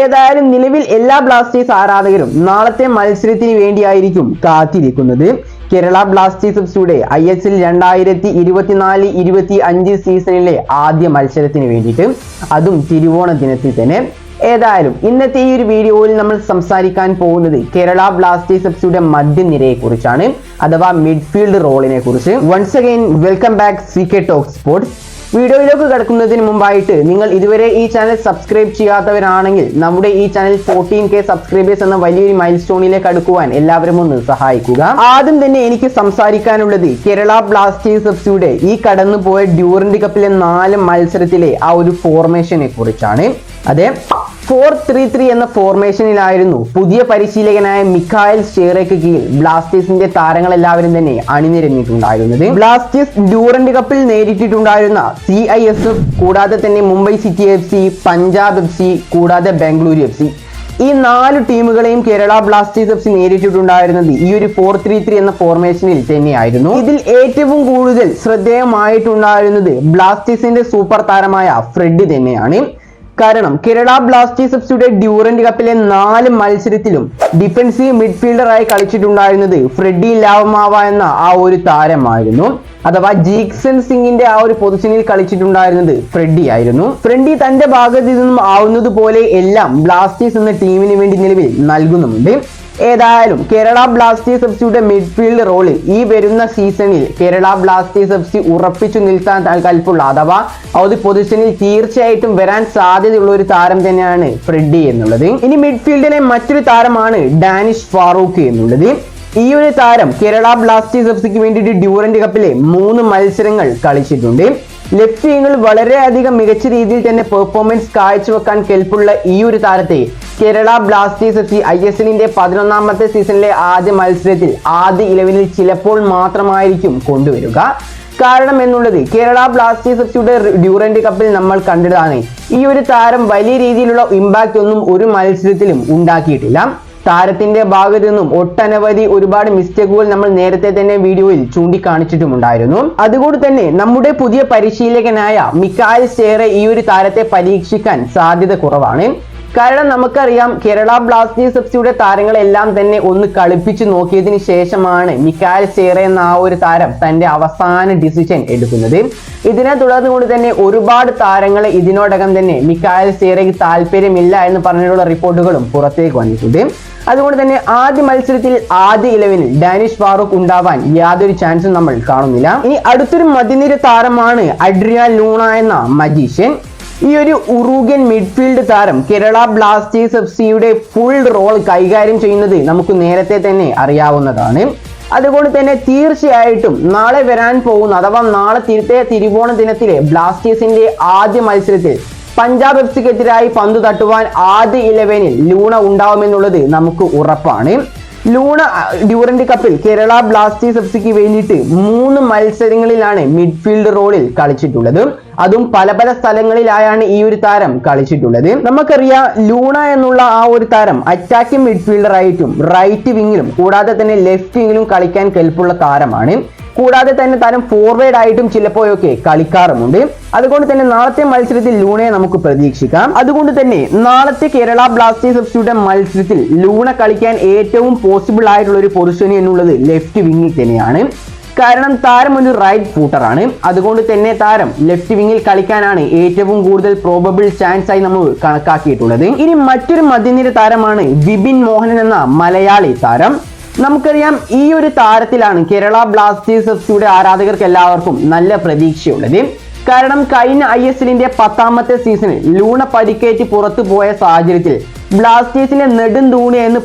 ഏതായാലും നിലവിൽ എല്ലാ ബ്ലാസ്റ്റേഴ്സ് ആരാധകരും നാളത്തെ മത്സരത്തിന് വേണ്ടിയായിരിക്കും കാത്തിരിക്കുന്നത്. കേരള ബ്ലാസ്റ്റേഴ്സ് എഫ്സിയുടെ ഐ എസ് എൽ രണ്ടായിരത്തി ഇരുപത്തിനാല് ഇരുപത്തി അഞ്ച് സീസണിലെ ആദ്യ മത്സരത്തിന് വേണ്ടിയിട്ട് അതും തിരുവോണ ദിനത്തിൽ തന്നെ. ഏതായാലും ഇന്നത്തെ ഈ ഒരു വീഡിയോയിൽ നമ്മൾ സംസാരിക്കാൻ പോകുന്നത് കേരള ബ്ലാസ്റ്റേഴ്സ് എഫ്സിയുടെ മധ്യനിരയെ കുറിച്ചാണ് അഥവാ മിഡ്ഫീൽഡ് റോളിനെ കുറിച്ച്. Once again welcome back C K talk sports വീഡിയോയിലേക്ക് കിടക്കുന്നതിന് മുമ്പായിട്ട് നിങ്ങൾ ഇതുവരെ ഈ ചാനൽ സബ്സ്ക്രൈബ് ചെയ്യാത്തവരാണെങ്കിൽ നമ്മുടെ ഈ ചാനൽ ഫോർട്ടീൻ കെ സബ്സ്ക്രൈബേഴ്സ് എന്ന വലിയൊരു മൈൽ സ്റ്റോണിലേക്ക് അടുക്കുവാൻ എല്ലാവരും ഒന്ന് സഹായിക്കുക. ആദ്യം തന്നെ എനിക്ക് സംസാരിക്കാനുള്ളത് കേരള ബ്ലാസ്റ്റേഴ്സ് എഫ് സിയുടെ ഈ കടന്നുപോയ ഡ്യൂറന്റ് കപ്പിലെ നാല് മത്സരത്തിലെ ആ ഒരു ഫോർമേഷനെ കുറിച്ചാണ്. അതെ. ഫോർ ത്രീ ത്രീ എന്ന ഫോർമേഷനിലായിരുന്നു പുതിയ പരിശീലകനായ മിഖായൽ ഷേറയ്ക്ക് കീഴിൽ ബ്ലാസ്റ്റേഴ്സിന്റെ താരങ്ങൾ എല്ലാവരും തന്നെ അണിനിരന്നിട്ടുണ്ടായിരുന്നത്. ബ്ലാസ്റ്റേഴ്സ് ഡ്യൂറന്റ് കപ്പിൽ നേരിട്ടിട്ടുണ്ടായിരുന്ന സി ഐ എസ് എഫ് കൂടാതെ തന്നെ Mumbai City F C Punjab F C കൂടാതെ ബാംഗ്ലൂർ എഫ് സി. ഈ നാല് ടീമുകളെയും കേരള ബ്ലാസ്റ്റേഴ്സ് എഫ് സി നേരിട്ടിട്ടുണ്ടായിരുന്നത് ഈ ഒരു ഫോർ ത്രീ ത്രീ എന്ന ഫോർമേഷനിൽ തന്നെയായിരുന്നു. ഇതിൽ ഏറ്റവും കൂടുതൽ ശ്രദ്ധേയമായിട്ടുണ്ടായിരുന്നത് ബ്ലാസ്റ്റേഴ്സിന്റെ സൂപ്പർ താരമായ ഫ്രെഡ് തന്നെയാണ്. കാരണം കേരള ബ്ലാസ്റ്റേഴ്സ് എഫ്സിയുടെ ഡ്യൂറന്റ് കപ്പിലെ നാല് മത്സരത്തിലും ഡിഫൻസീവ് മിഡ്ഫീൽഡറായി കളിച്ചിട്ടുണ്ടായിരുന്നത് ഫ്രെഡി ലാവമാവ എന്ന ആ ഒരു താരമായിരുന്നു. അഥവാ ജീക്സൺ സിംഗിന്റെ ആ ഒരു പൊസിഷനിൽ കളിച്ചിട്ടുണ്ടായിരുന്നത് ഫ്രെഡി ആയിരുന്നു. ഫ്രെഡി തന്റെ ഭാഗത്ത് നിന്നും ആവുന്നത് പോലെ എല്ലാം ബ്ലാസ്റ്റേഴ്സ് എന്ന ടീമിന് വേണ്ടി നിലവിൽ നൽകുന്നുമുണ്ട്. ഏതായാലും കേരള ബ്ലാസ്റ്റേഴ്സ് എഫ്സിയുടെ മിഡ്ഫീൽഡ് റോളിൽ ഈ വരുന്ന സീസണിൽ കേരള ബ്ലാസ്റ്റേഴ്സ് എഫ് സി ഉറപ്പിച്ചു നിൽക്കാൻ കൽപ്പുള്ള അഥവാ ആ പൊസിഷനിൽ തീർച്ചയായിട്ടും വരാൻ സാധ്യതയുള്ള ഒരു താരം തന്നെയാണ് ഫ്രെഡി എന്നുള്ളത്. ഇനി മിഡ്ഫീൽഡിലെ മറ്റൊരു താരമാണ് ഡാനിഷ് ഫാറൂഖ് എന്നുള്ളത്. ഈ ഒരു താരം കേരള ബ്ലാസ്റ്റേഴ്സ് എഫ് സിക്ക് വേണ്ടിയിട്ട് ഡ്യൂറന്റ് കപ്പിലെ മൂന്ന് മത്സരങ്ങൾ കളിച്ചിട്ടുണ്ട്. വിങ്ങിൽ വളരെയധികം മികച്ച രീതിയിൽ തന്നെ പെർഫോമൻസ് കാഴ്ചവെക്കാൻ കെൽപ്പുള്ള ഈ ഒരു താരത്തെ Kerala Blasters F C I S എല്ലിന്റെ പതിനൊന്നാമത്തെ സീസണിലെ ആദ്യ മത്സരത്തിൽ ആദ്യ ഇലവനിൽ ചിലപ്പോൾ മാത്രമായിരിക്കും കൊണ്ടുവരിക. കാരണം എന്നുള്ളത് കേരള ബ്ലാസ്റ്റേഴ്സ് എഫ് സിയുടെ ഡ്യൂറൻഡ് കപ്പിൽ നമ്മൾ കണ്ടതാണ്. ഈ ഒരു താരം വലിയ രീതിയിലുള്ള ഇമ്പാക്റ്റ് ഒന്നും ഒരു മത്സരത്തിലും ഉണ്ടാക്കിയിട്ടില്ല. താരത്തിന്റെ ഭാഗത്തു നിന്നും ഒട്ടനവധി ഒരുപാട് മിസ്റ്റേക്കുകൾ നമ്മൾ നേരത്തെ തന്നെ വീഡിയോയിൽ ചൂണ്ടിക്കാണിച്ചിട്ടുമുണ്ടായിരുന്നു. അതുകൊണ്ട് തന്നെ നമ്മുടെ പുതിയ പരിശീലകനായ മിക്കാൽ സ്റ്റേറെ ഈ ഒരു താരത്തെ പരീക്ഷിക്കാൻ സാധ്യത കുറവാണ്. കാരണം നമുക്കറിയാം കേരള ബ്ലാസ്റ്റേഴ്സ് എഫ് സിയുടെ താരങ്ങളെല്ലാം തന്നെ ഒന്ന് കളിപ്പിച്ചു നോക്കിയതിന് ശേഷമാണ് മിക്കാൽ സേറ എന്ന ആ ഒരു താരം തന്റെ അവസാന ഡിസിഷൻ എടുക്കുന്നത്. ഇതിനെ തുടർന്ന് കൊണ്ട് തന്നെ ഒരുപാട് താരങ്ങളെ ഇതിനോടകം തന്നെ മിക്കാൽ സേറയ്ക്ക് താല്പര്യമില്ല എന്ന് പറഞ്ഞിട്ടുള്ള റിപ്പോർട്ടുകളും പുറത്തേക്ക് വന്നിട്ടുണ്ട്. അതുകൊണ്ട് തന്നെ ആദ്യ മത്സരത്തിൽ ആദ്യ ഇലവനിൽ ഡാനിഷ് ഫാറൂഖ് ഉണ്ടാവാൻ യാതൊരു ചാൻസും നമ്മൾ കാണുന്നില്ല. ഇനി അടുത്തൊരു മതിനിര താരമാണ് അഡ്രിയ ലൂണ എന്ന മജീഷ്യൻ. ഈ ഒരു ഉറൂഗൻ മിഡ്ഫീൽഡ് താരം കേരള ബ്ലാസ്റ്റേഴ്സ് എഫ് സിയുടെ ഫുൾ റോൾ കൈകാര്യം ചെയ്യുന്നത് നമുക്ക് നേരത്തെ തന്നെ അറിയാവുന്നതാണ്. അതുകൊണ്ട് തന്നെ തീർച്ചയായിട്ടും നാളെ വരാൻ പോകുന്ന അഥവാ നാളെ തിരുത്തേ തിരുവോണ ദിനത്തിലെ ബ്ലാസ്റ്റേഴ്സിന്റെ ആദ്യ മത്സരത്തിൽ പഞ്ചാബ് എഫ് സിക്കെതിരായി പന്ത് തട്ടുവാൻ ആദ്യ ഇലവനിൽ ലൂണ ഉണ്ടാവുമെന്നുള്ളത് നമുക്ക് ഉറപ്പാണ്. ലൂണ ഡ്യൂറന്റ് കപ്പിൽ കേരള ബ്ലാസ്റ്റേഴ്സ് എഫ് സിക്ക് വേണ്ടിയിട്ട് മൂന്ന് മത്സരങ്ങളിലാണ് മിഡ്ഫീൽഡ് റോളിൽ കളിച്ചിട്ടുള്ളത്. അതും പല പല സ്ഥലങ്ങളിലായാണ് ഈ ഒരു താരം കളിച്ചിട്ടുള്ളത്. നമുക്കറിയാം ലൂണ എന്നുള്ള ആ ഒരു താരം അറ്റാക്കിംഗ് മിഡ്ഫീൽഡർ ആയിട്ടും റൈറ്റ് വിങ്ങിലും കൂടാതെ തന്നെ ലെഫ്റ്റ് വിങ്ങിലും കളിക്കാൻ കെൽപ്പുള്ള താരമാണ്. കൂടാതെ തന്നെ താരം ഫോർവേഡ് ആയിട്ടും ചിലപ്പോഴൊക്കെ കളിക്കാറുമുണ്ട്. അതുകൊണ്ട് തന്നെ നാളത്തെ മത്സരത്തിൽ ലൂണയെ നമുക്ക് പ്രതീക്ഷിക്കാം. അതുകൊണ്ട് തന്നെ നാളത്തെ കേരള ബ്ലാസ്റ്റേഴ്സ് എഫ് സിയുടെ മത്സരത്തിൽ ലൂണ കളിക്കാൻ ഏറ്റവും പോസിബിൾ ആയിട്ടുള്ള ഒരു പൊസിഷൻ എന്നുള്ളത് ലെഫ്റ്റ് വിങ്ങിൽ തന്നെയാണ്. കാരണം താരം ഒരു റൈറ്റ് ഫൂട്ടറാണ് അതുകൊണ്ട് തന്നെ താരം ലെഫ്റ്റ് വിങ്ങിൽ കളിക്കാനാണ് ഏറ്റവും കൂടുതൽ പ്രോബബിൾ ചാൻസ് ആയി നമ്മൾ കണക്കാക്കിയിട്ടുള്ളത്. ഇനി മറ്റൊരു മധ്യനിര താരമാണ് വിപിൻ മോഹനൻ എന്ന മലയാളി താരം. നമുക്കറിയാം ഈ ഒരു താരത്തിലാണ് കേരള ബ്ലാസ്റ്റേഴ്സ് എഫ് സിയുടെ ആരാധകർക്ക് എല്ലാവർക്കും നല്ല പ്രതീക്ഷയുള്ളത്. കാരണം കഴിഞ്ഞ ഐ എസ് എല്ലിന്റെ പത്താമത്തെ സീസണിൽ ലൂണ പരിക്കേറ്റ് പുറത്തു പോയ സാഹചര്യത്തിൽ ബ്ലാസ്റ്റേഴ്സിന്റെ നെടും തൂണി എന്ന്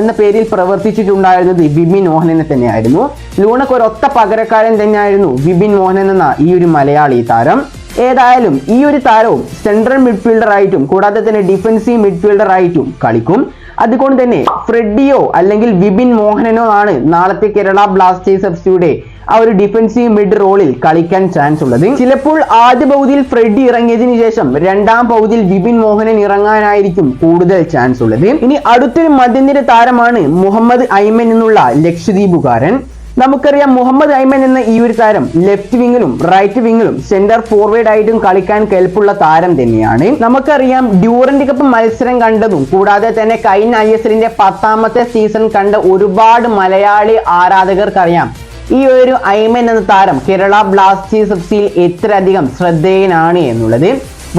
എന്ന പേരിൽ പ്രവർത്തിച്ചിട്ടുണ്ടായിരുന്നത് ബിബിൻ മോഹനനെ തന്നെയായിരുന്നു. ലൂണക്ക് ഒരൊത്ത പകരക്കാരൻ തന്നെയായിരുന്നു ബിബിൻ മോഹനൻ എന്ന ഈ ഒരു മലയാളി താരം. ഏതായാലും ഈ ഒരു താരവും സെൻട്രൽ മിഡ്ഫീൽഡർ ആയിട്ടും കൂടാതെ തന്നെ ഡിഫൻസീവ് മിഡ്ഫീൽഡർ ആയിട്ടും കളിക്കും. അതുകൊണ്ട് തന്നെ ഫ്രെഡിയോ അല്ലെങ്കിൽ വിപിൻ മോഹനനോ ആണ് നാളത്തെ കേരള ബ്ലാസ്റ്റേഴ്സ് എഫ് സിയുടെ ആ ഒരു ഡിഫൻസീവ് മിഡ് റോളിൽ കളിക്കാൻ ചാൻസ് ഉള്ളത്. ചിലപ്പോൾ ആദ്യ പകുതിയിൽ ഫ്രെഡ് ഇറങ്ങിയതിനു ശേഷം രണ്ടാം പകുതിയിൽ വിപിൻ മോഹനൻ ഇറങ്ങാനായിരിക്കും കൂടുതൽ ചാൻസ് ഉള്ളത്. ഇനി അടുത്തൊരു മധ്യനിര താരമാണ് മുഹമ്മദ് ഐമൻ എന്നുള്ള ലക്ഷദ്വീപുകാരൻ. നമുക്കറിയാം മുഹമ്മദ് ഐമൻ എന്ന ഈ ഒരു താരം ലെഫ്റ്റ് വിങ്ങിലും റൈറ്റ് വിങ്ങിലും സെന്റർ ഫോർവേഡ് ആയിട്ടും കളിക്കാൻ കെൽപ്പുള്ള താരം തന്നെയാണ്. നമുക്കറിയാം ഡ്യൂറന്റ് കപ്പ് മത്സരം കണ്ടതും കൂടാതെ തന്നെ കഴിഞ്ഞ ഐ എസ് എല്ലിന്റെ പത്താമത്തെ സീസൺ കണ്ട ഒരുപാട് മലയാളി ആരാധകർക്കറിയാം. ഈ ഒരു ഐമൻ എന്ന താരം കേരള ബ്ലാസ്റ്റേഴ്സ് എഫ് സിയിൽ എത്രയധികം ശ്രദ്ധേയനാണ് എന്നുള്ളത്.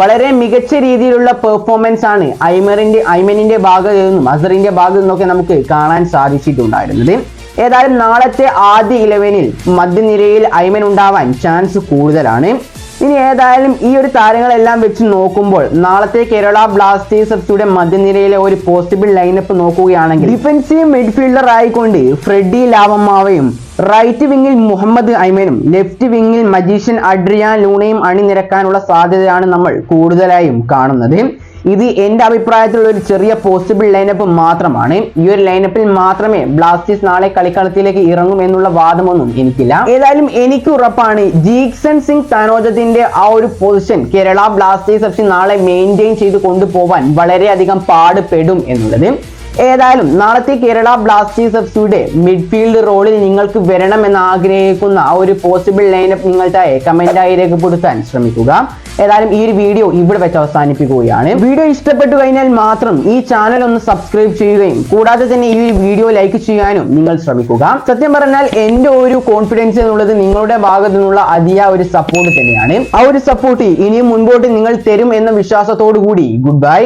വളരെ മികച്ച രീതിയിലുള്ള പെർഫോമൻസ് ആണ് ഐമറിന്റെ ഐമനിന്റെ ഭാഗത്തു നിന്നും അസറിന്റെ ഭാഗത്തു നിന്നൊക്കെ നമുക്ക് കാണാൻ സാധിച്ചിട്ടുണ്ടായിരുന്നത്. ഏതായാലും നാളത്തെ ആദ്യ ഇലവനിൽ മധ്യനിരയിൽ ഐമൻ ഉണ്ടാവാൻ ചാൻസ് കൂടുതലാണ്. ഇനി ഏതായാലും ഈ ഒരു താരങ്ങളെല്ലാം വെച്ച് നോക്കുമ്പോൾ നാളത്തെ കേരള ബ്ലാസ്റ്റേഴ്സ് എഫ്സിയുടെ മധ്യനിരയിലെ ഒരു പോസിബിൾ ലൈനപ്പ് നോക്കുകയാണെങ്കിൽ ഡിഫൻസീവ് മിഡ്ഫീൽഡർ ആയിക്കൊണ്ട് ഫ്രെഡി ലാവമ്മാവയും റൈറ്റ് വിങ്ങിൽ മുഹമ്മദ് ഐമനും ലെഫ്റ്റ് വിങ്ങിൽ മജീഷ്യൻ അഡ്രിയാൻ ലൂണയും അണിനിരക്കാനുള്ള സാധ്യതയാണ് നമ്മൾ കൂടുതലായും കാണുന്നത്. ഇത് എന്റെ അഭിപ്രായത്തിലുള്ള ഒരു ചെറിയ പോസിബിൾ ലൈനപ്പ് മാത്രമാണ്. ഈ ഒരു ലൈനപ്പിൽ മാത്രമേ ബ്ലാസ്റ്റേഴ്സ് നാളെ കളിക്കളത്തിലേക്ക് ഇറങ്ങും എന്നുള്ള വാദമൊന്നും എനിക്കില്ല. ഏതായാലും എനിക്ക് ഉറപ്പാണ് ജീക്സൺ സിംഗ് തനോജത്തിന്റെ ആ ഒരു പൊസിഷൻ കേരള ബ്ലാസ്റ്റേഴ്സ് എഫ് നാളെ മെയിന്റെയിൻ ചെയ്ത് കൊണ്ടുപോകാൻ വളരെയധികം പാടുപെടും എന്നുള്ളത്. ഏതായാലും നാളത്തെ കേരള ബ്ലാസ്റ്റേഴ്സ് എഫ് സിയുടെ മിഡ്ഫീൽഡ് റോളിൽ നിങ്ങൾക്ക് വരണമെന്ന് ആഗ്രഹിക്കുന്ന ആ ഒരു പോസിബിൾ ലൈനപ്പ് നിങ്ങളുടെ കമന്റായി രേഖപ്പെടുത്താൻ ശ്രമിക്കുക. ഏതായാലും ഈ ഒരു വീഡിയോ ഇവിടെ വെച്ച് അവസാനിപ്പിക്കുകയാണ്. വീഡിയോ ഇഷ്ടപ്പെട്ടു കഴിഞ്ഞാൽ മാത്രം ഈ ചാനൽ ഒന്ന് സബ്സ്ക്രൈബ് ചെയ്യുകയും കൂടാതെ തന്നെ ഈ ഒരു വീഡിയോ ലൈക്ക് ചെയ്യാനും നിങ്ങൾ ശ്രമിക്കുക. സത്യം പറഞ്ഞാൽ എന്റെ ഒരു കോൺഫിഡൻസ് എന്നുള്ളത് നിങ്ങളുടെ ഭാഗത്തു നിന്നുള്ള അതിയ ഒരു സപ്പോർട്ട് തന്നെയാണ്. ആ ഒരു സപ്പോർട്ട് ഇനിയും മുൻപോട്ട് നിങ്ങൾ തരും എന്ന വിശ്വാസത്തോടു കൂടി ഗുഡ് ബൈ